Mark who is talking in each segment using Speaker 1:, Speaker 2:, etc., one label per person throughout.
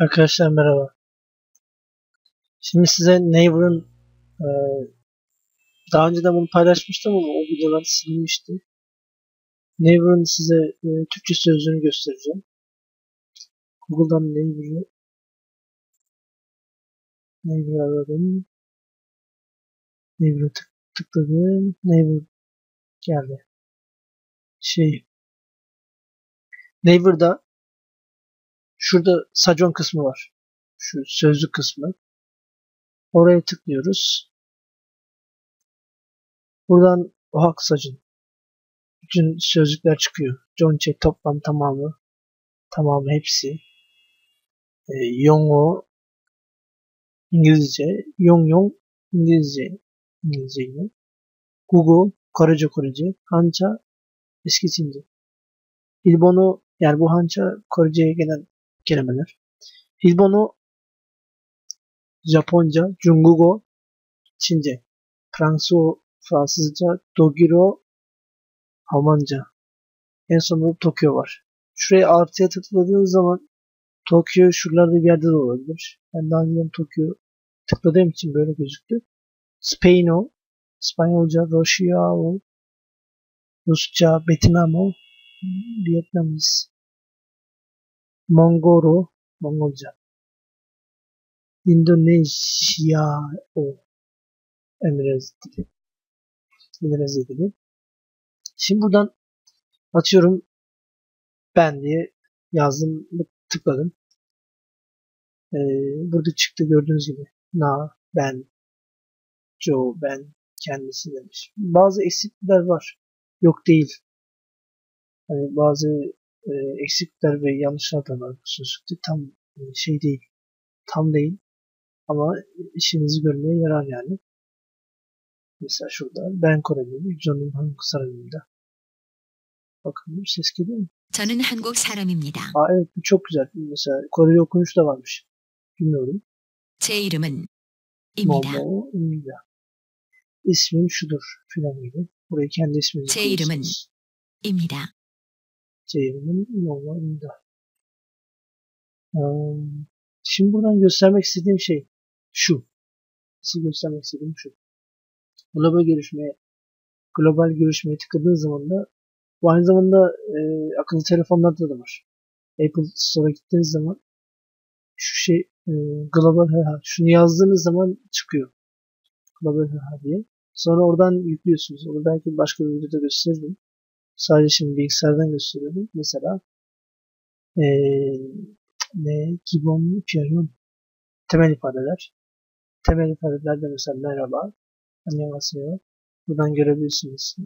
Speaker 1: Arkadaşlar merhaba. Şimdi size Neighbor'ın e, daha önce de bunu paylaşmıştım ama o videolar silinmişti. Neighbor'ın size e, Türkçe sözlüğünü göstereceğim. Google'dan Neighbor'ı Neighbor aradım. Neighbor'a tık, tıkladım. Neighbor geldi. Şey Neighbor'da şurada sacon kısmı var. Şu sözlük kısmı. Oraya tıklıyoruz. Buradan Ohak sacın. Bütün sözlükler çıkıyor. Jonche toplam tamamı. Tamamı hepsi. E, Yongo İngilizce. Yong Yong İngilizce. İngilizce yine. Google Korece Korece. Hança eski Çince. İlbono yani bu Hança Korece'ye gelen kelimeler. Hilbono Japonca, Jungugo Çince, Franso Fransızca, Dogiro Almanca. En sonunda Tokyo var. Şuraya artıya tıkladığınız zaman Tokyo şuralarda bir yerde de olabilir. Ben daha önce Tokyo tıkladığım için böyle gözüktü. Spaino, İspanyolca, Roşiao, Rusça, Betimamo, Vietnamiz, Mongoro, Mongolca. Endonezya o Endonezya dili. Endonezya dili. Şimdi buradan atıyorum ben diye yazdım tıkladım. Ee, burada çıktı gördüğünüz gibi. Na, ben, Joe, ben, kendisi demiş. Bazı eksiklikler var. Yok değil. Hani bazı e, eksiklikler ve yanlışlar da var bu sözlükte. Tam e, şey değil. Tam değil. Ama işinizi görmeye yarar yani. Mesela şurada ben Koreliyim. yüzonun hangi sarayında. Bakın ses geliyor mu?
Speaker 2: 저는 한국 사람입니다.
Speaker 1: Aa evet bu çok güzel. Mesela Koreli okunuş da varmış. Bilmiyorum.
Speaker 2: 제 이름은 입니다.
Speaker 1: Momo İmida. İsmim şudur filan gibi. Burayı kendi isminizi
Speaker 2: 제 이름은
Speaker 1: koyuyorsunuz.
Speaker 2: 입니다.
Speaker 1: İmida. Um, şimdi buradan göstermek istediğim şey şu. Size göstermek istediğim şu. Global görüşmeye global görüşmeye tıkladığınız zaman da bu aynı zamanda e, akıllı telefonlarda da var. Apple Store'a gittiğiniz zaman şu şey e, global HH şunu yazdığınız zaman çıkıyor. Global HH diye. Sonra oradan yüklüyorsunuz. Onu belki başka bir videoda gösteririm. Sadece şimdi bilgisayardan gösteriyorum. Mesela e, ne? Kibon, Piyon. Temel ifadeler. Temel ifadelerde mesela merhaba, annyeonghaseyo. Buradan görebilirsiniz.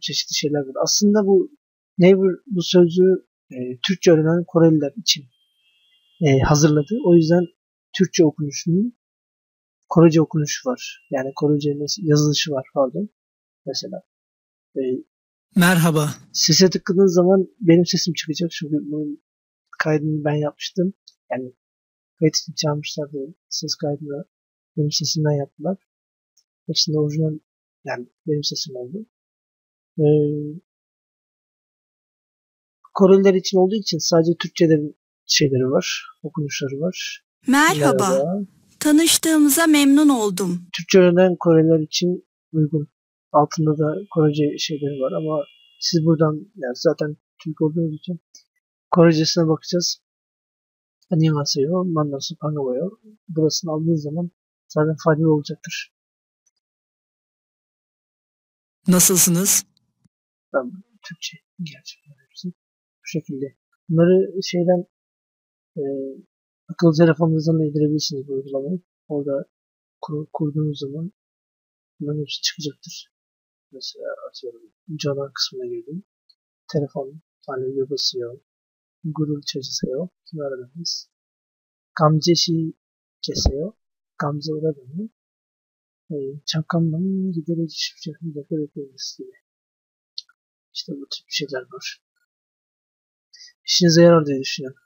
Speaker 1: Çeşitli şeyler var. Aslında bu Neighbor bu sözü e, Türkçe öğrenen Koreliler için e, hazırladı. O yüzden Türkçe okunuşunun Korece okunuşu var. Yani Korece yazılışı var pardon. Mesela. E,
Speaker 3: Merhaba.
Speaker 1: sese tıkladığınız zaman benim sesim çıkacak. Çünkü bunun kaydını ben yapmıştım. Yani kayıt için çağırmışlardı. Ses kaydını benim sesimden yaptılar. Hepsinde orijinal yani benim sesim oldu. Ee, Koreliler için olduğu için sadece Türkçe'de şeyleri var, okunuşları var.
Speaker 4: Merhaba.
Speaker 1: Merhaba.
Speaker 4: Tanıştığımıza memnun oldum.
Speaker 1: Türkçe öğrenen Koreliler için uygun. Altında da Korece şeyleri var ama siz buradan yani zaten Türk olduğunuz için Korecesine bakacağız. Annyeonghaseyo, Mannasu Pangawayo. Burasını aldığınız zaman zaten faydalı olacaktır.
Speaker 3: Nasılsınız?
Speaker 1: Ben Türkçe gerçekten hepsi bu şekilde. Bunları şeyden e, akıllı telefonunuzdan da indirebilirsiniz bu uygulamayı. Orada kur, kurduğunuz zaman bunların hepsi çıkacaktır. Mesela atıyorum canan kısmına girdim. Telefon alevye basıyor. Gurur çözüyor. Kimi aradınız? Gamzeşi kesiyor. Gamze uğradığını. E, 잠깐만 giderek şifre bekliyoruz gibi. İşte bu tip şeyler var. İşinize yarar diye düşünüyorum.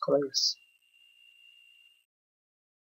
Speaker 1: Kolay gelsin.